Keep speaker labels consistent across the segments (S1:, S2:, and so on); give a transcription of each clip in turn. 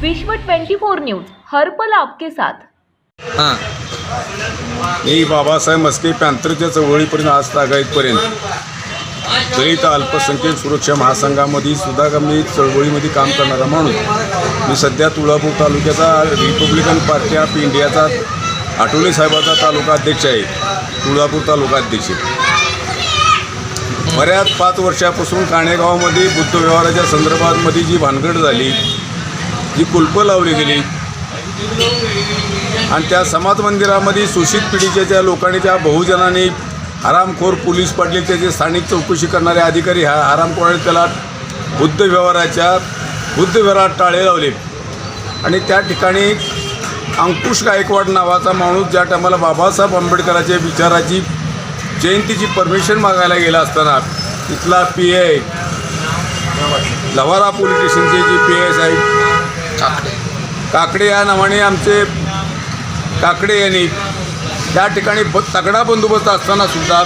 S1: विश्व 24 न्यूज हर्पल आपके साथ.
S2: हां.
S3: मी बाबासाहेब मस्के पॅंथरच्या चळवळीपर्यंत आज तागायतपर्यंत. दलित अल्पसंख्याक सुरक्षा महासंघामध्ये सुद्धा मी चळवळीमध्ये काम करणारा माणूस. मी सध्या तुळापूर तालुक्याचा रिपब्लिकन पार्टी ऑफ इंडियाचा आठवले साहेबाचा तालुका अध्यक्ष आहे. तुळापूर तालुका अध्यक्ष. बऱ्याच पाच वर्षापासून काणेगावामध्ये बुद्ध व्यवहाराच्या संदर्भामध्ये जी भानगड झाली जी कुलपं लावली गेली. आणि त्या समाज मंदिरामध्ये शोषित पिढीच्या ज्या लोकांनी त्या बहुजनांनी आरामखोर पोलीस पडले त्याचे स्थानिक चौकशी करणारे अधिकारी ह्या आरामखोराने त्याला बुद्ध व्यवहाराच्या बुद्ध व्यवहारात टाळे लावले. आणि त्या ठिकाणी अंकुश गायकवाड नावाचा माणूस ज्या टायमाला बाबासाहेब आंबेडकरांच्या विचाराची जयंतीची परमिशन मागायला गेला असताना तिथला पी आय लवारा पोलीस स्टेशनचे जे पी एस आहे काकडे. या नावाने आमचे काकडे यांनी त्या ठिकाणी ब तगडा बंदोबस्त असताना सुद्धा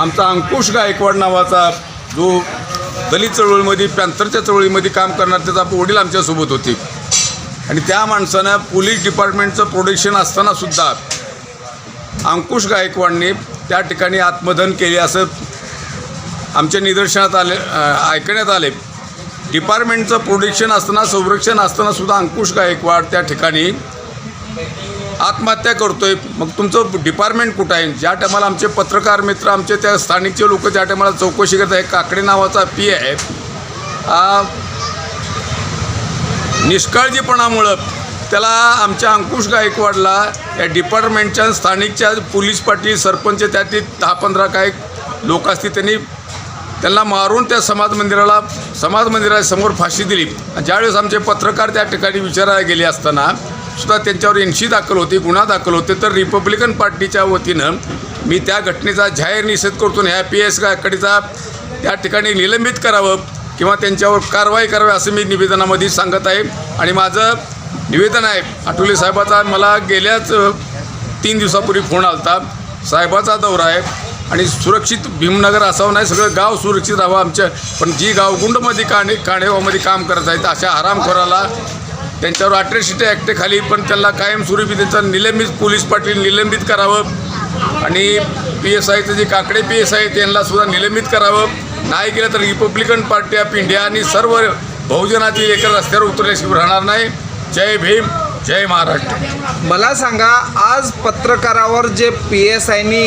S3: आमचा अंकुश गायकवाड नावाचा जो दलित चळवळीमध्ये पॅन्थरच्या चळवळीमध्ये काम करणार त्याचा वडील आमच्यासोबत होते. आणि त्या माणसानं पोलीस डिपार्टमेंटचं प्रोटेक्शन असताना सुद्धा अंकुश गायकवाडने त्या ठिकाणी आत्मदहन केले असं आमच्या निदर्शनात आले ऐकण्यात आले. डिपार्टमेंटचं प्रोटेक्शन असताना संरक्षण असताना सुद्धा अंकुश गायकवाड त्या ठिकाणी आत्महत्या करतो आहे मग तुमचं डिपार्टमेंट कुठं आहे? ज्या टायमाला आमचे पत्रकार मित्र आमचे त्या स्थानिकचे लोक ज्या टायमाला चौकशी करत आहे काकडे नावाचा पी आहे. निष्काळजीपणामुळं त्याला आमच्या अंकुश गायकवाडला या डिपार्टमेंटच्या स्थानिकच्या पोलीस पाटील सरपंच त्यातील दहा पंधरा काय लोक असतील त्यांनी त्यांना मारून त्या समाज मंदिराला समाज मंदिरासमोर फाशी दिली. आणि ज्यावेळेस आमचे पत्रकार त्या ठिकाणी विचारायला गेले असताना सुद्धा त्यांच्यावर एनशी दाखल होती गुन्हा दाखल होते. तर रिपब्लिकन पार्टीच्या वतीनं मी त्या घटनेचा जाहीर निषेध करतो ह्या पी एस गाकडीचा त्या ठिकाणी निलंबित करावं किंवा त्यांच्यावर कारवाई करावी असं मी निवेदनामध्ये सांगत आहे. आणि माझं निवेदन आहे आठवले साहेबाचा मला गेल्याच तीन दिवसापूर्वी फोन आला होता साहेबाचा दौरा आहे. आणि सुरक्षित भीमनगर असावं नाही सगळं गाव सुरक्षित राहावं आमच्या. पण जी गावगुंडमध्ये काणे काणेगावमध्ये काम करत आहेत अशा हरामखोराला त्यांच्यावर अट्रॅसिटी ॲक्टखाली पण त्यांना कायमस्वरूपी त्यांचा निलंबित पोलीस पाटील निलंबित करावं. आणि पी एस आयचं जे काकडे पी एस आय त्यांना सुद्धा निलंबित करावं. नाही केलं तर रिपब्लिकन पार्टी ऑफ इंडिया आणि सर्व बहुजनातील एका रस्त्यावर उतरल्याशिवाय राहणार नाही. जय भीम जय महाराष्ट्र.
S2: मला सांगा आज पत्रकारावर जे पी एस आयनी